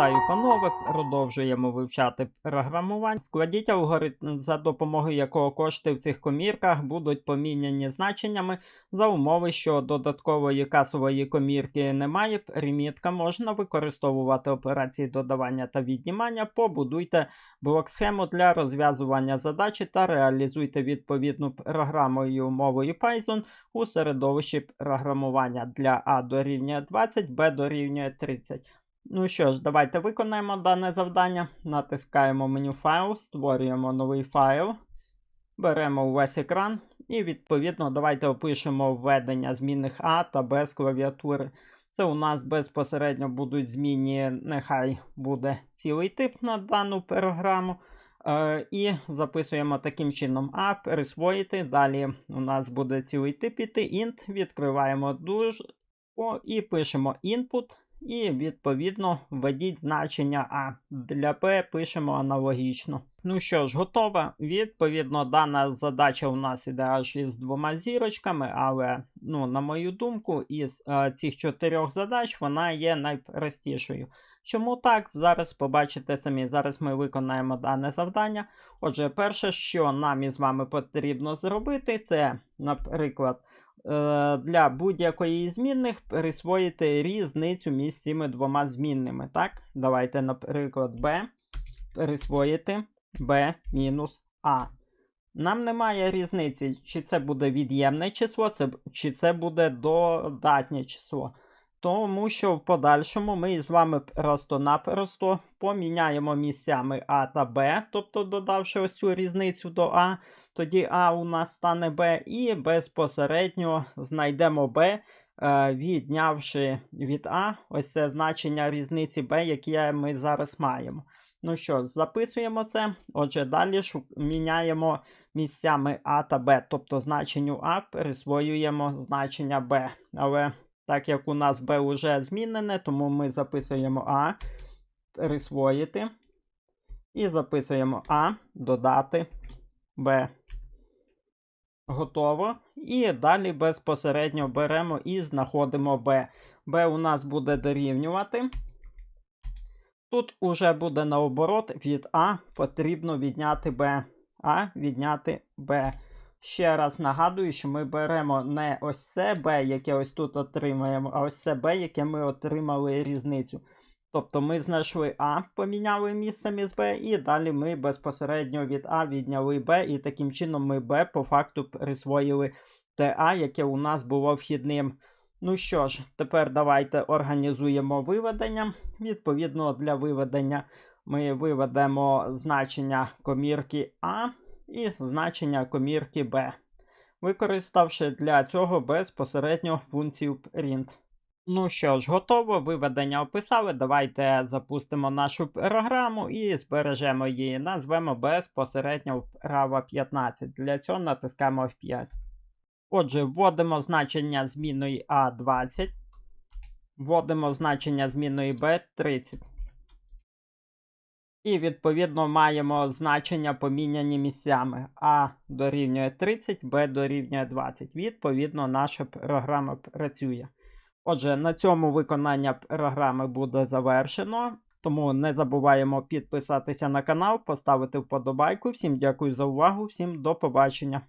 Вітаю, панове! Продовжуємо вивчати програмування. Складіть алгоритм, за допомогою якого кошти в цих комірках будуть поміняні значеннями за умови, що додаткової касової комірки немає. Примітка можна використовувати операції додавання та віднімання. Побудуйте блок-схему для розв'язування задачі та реалізуйте відповідну програмою мовою Python у середовищі програмування для А дорівнює 20, Б дорівнює 30. Ну що ж, давайте виконаємо дане завдання. Натискаємо меню файл, створюємо новий файл, беремо увесь екран і, відповідно, давайте опишемо введення змінних А та Б з клавіатури. Це у нас безпосередньо будуть змінні, нехай буде цілий тип на дану програму. Е, і записуємо таким чином А, присвоїти. Далі у нас буде цілий тип іти, int, відкриваємо дужку і пишемо input. І відповідно введіть значення А. Для Б пишемо аналогічно. Ну що ж, готово. Відповідно, дана задача у нас іде аж із двома зірочками, але, ну, на мою думку, із е, цих чотирьох задач вона є найпростішою. Чому так? Зараз побачите самі. Зараз ми виконаємо дане завдання. Отже, перше, що нам із вами потрібно зробити, це, наприклад, для будь-якої змінних присвоїти різницю між цими двома змінними. Так? Давайте, наприклад, b присвоїти b мінус a. Нам немає різниці, чи це буде від'ємне число, чи це буде додатнє число. Тому що в подальшому ми з вами просто-напросто поміняємо місцями А та Б, тобто додавши ось цю різницю до А, тоді А у нас стане Б, і безпосередньо знайдемо Б, е, віднявши від А ось це значення різниці Б, яке ми зараз маємо. Ну що, записуємо це. Отже, далі міняємо місцями А та Б, тобто значенню А присвоюємо значення Б. Але так як у нас B вже змінене, тому ми записуємо А, присвоїти. І записуємо А, додати Б. Готово. І далі безпосередньо беремо і знаходимо Б. Б у нас буде дорівнювати. Тут уже буде наоборот від А потрібно відняти Б. А відняти Б. Ще раз нагадую, що ми беремо не ось це b, яке ось тут отримаємо, а ось це b, яке ми отримали різницю. Тобто ми знайшли А, поміняли місцем із b, і далі ми безпосередньо від А відняли b, і таким чином ми b по факту присвоїли те А, яке у нас було вхідним. Ну що ж, тепер давайте організуємо виведення. Відповідно, для виведення ми виведемо значення комірки А і значення комірки B, використавши для цього безпосередньо функцію print. Ну що ж, готово, виведення описали. Давайте запустимо нашу програму і збережемо її. Назвемо безпосередньо вправа 15. Для цього натискаємо F5. Отже, вводимо значення змінної A20, вводимо значення змінної B30. І відповідно маємо значення поміняні місцями. А дорівнює 30, Б дорівнює 20. Відповідно, наша програма працює. Отже, на цьому виконання програми буде завершено. Тому не забуваємо підписатися на канал, поставити вподобайку. Всім дякую за увагу, всім до побачення.